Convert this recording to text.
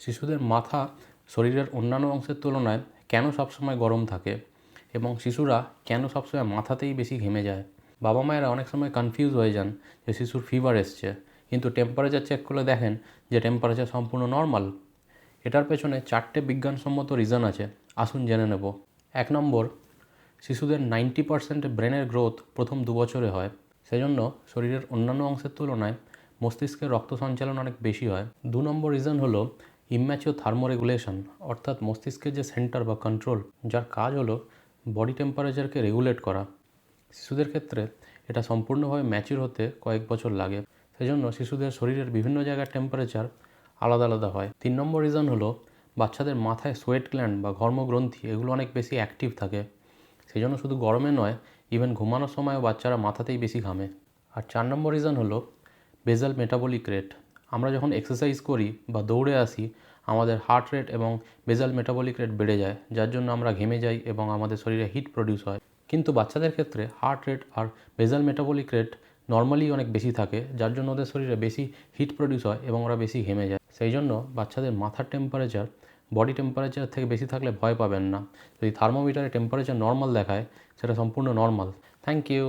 শিশুদের মাথা শরীরের অন্যান্য অংশের তুলনায় কেন সবসময় গরম থাকে এবং শিশুরা কেন সবসময় মাথাতেই বেশি ঘেমে যায়? বাবা মায়েরা অনেক সময় কনফিউজ হয়ে যান যে শিশুর ফিভার এসছে। কিন্তু টেম্পারেচার চেক করলে দেখেন যে টেম্পারেচার সম্পূর্ণ নর্মাল এটার পেছনে চারটে বিজ্ঞানসম্মত রিজন আছে। আসুন জেনে নেব। এক নম্বর, শিশুদের নাইনটি পার্সেন্ট ব্রেনের গ্রোথ প্রথম দু বছরে হয়। সেজন্য শরীরের অন্যান্য অংশের তুলনায় মস্তিষ্কের রক্ত সঞ্চালন অনেক বেশি হয়। দু নম্বর রিজন হলো ইম্যাচিও থার্মোরেগুলেশন অর্থাৎ মস্তিষ্কের যে সেন্টার বা কন্ট্রোল যার কাজ হলো বডি টেম্পারেচারকে রেগুলেট করা। শিশুদের ক্ষেত্রে এটা সম্পূর্ণভাবে ম্যাচিউর হতে কয়েক বছর লাগে। সেজন্য শিশুদের শরীরের বিভিন্ন জায়গার টেম্পারেচার আলাদা আলাদা হয়। তিন নম্বর রিজন হলো বাচ্চাদের মাথায় সোয়েট গ্ল্যান্ড বা ঘর্মগ্রন্থি, এগুলো অনেক বেশি অ্যাক্টিভ থাকে। সেই জন্য শুধু গরমে নয় ইভেন ঘুমানোর সময়ও বাচ্চারা মাথাতেই বেশি ঘামে। আর চার নম্বর রিজন হলো বেজাল মেটাবলিক রেট আমরা যখন এক্সারসাইজ করি বা দৌড়ে আসি, আমাদের হার্ট রেট এবং বেজাল মেটাবলিক রেট বেড়ে যায়, যার জন্য আমরা ঘেমে যাই এবং আমাদের শরীরে হিট প্রডিউস হয়। কিন্তু বাচ্চাদের ক্ষেত্রে হার্ট রেট আর বেজাল মেটাবলিক রেট নর্মালি অনেক বেশি থাকে, যার জন্য ওদের শরীরে বেশি হিট প্রডিউস হয় এবং ওরা বেশি ঘেমে যায়। সেই জন্য বাচ্চাদের মাথার টেম্পারেচার বডি টেম্পারেচার থেকে বেশি থাকলে ভয় পাবেন না। যদি থার্মোমিটারে টেম্পারেচার নর্মাল দেখায়, সেটা সম্পূর্ণ নর্মাল থ্যাংক ইউ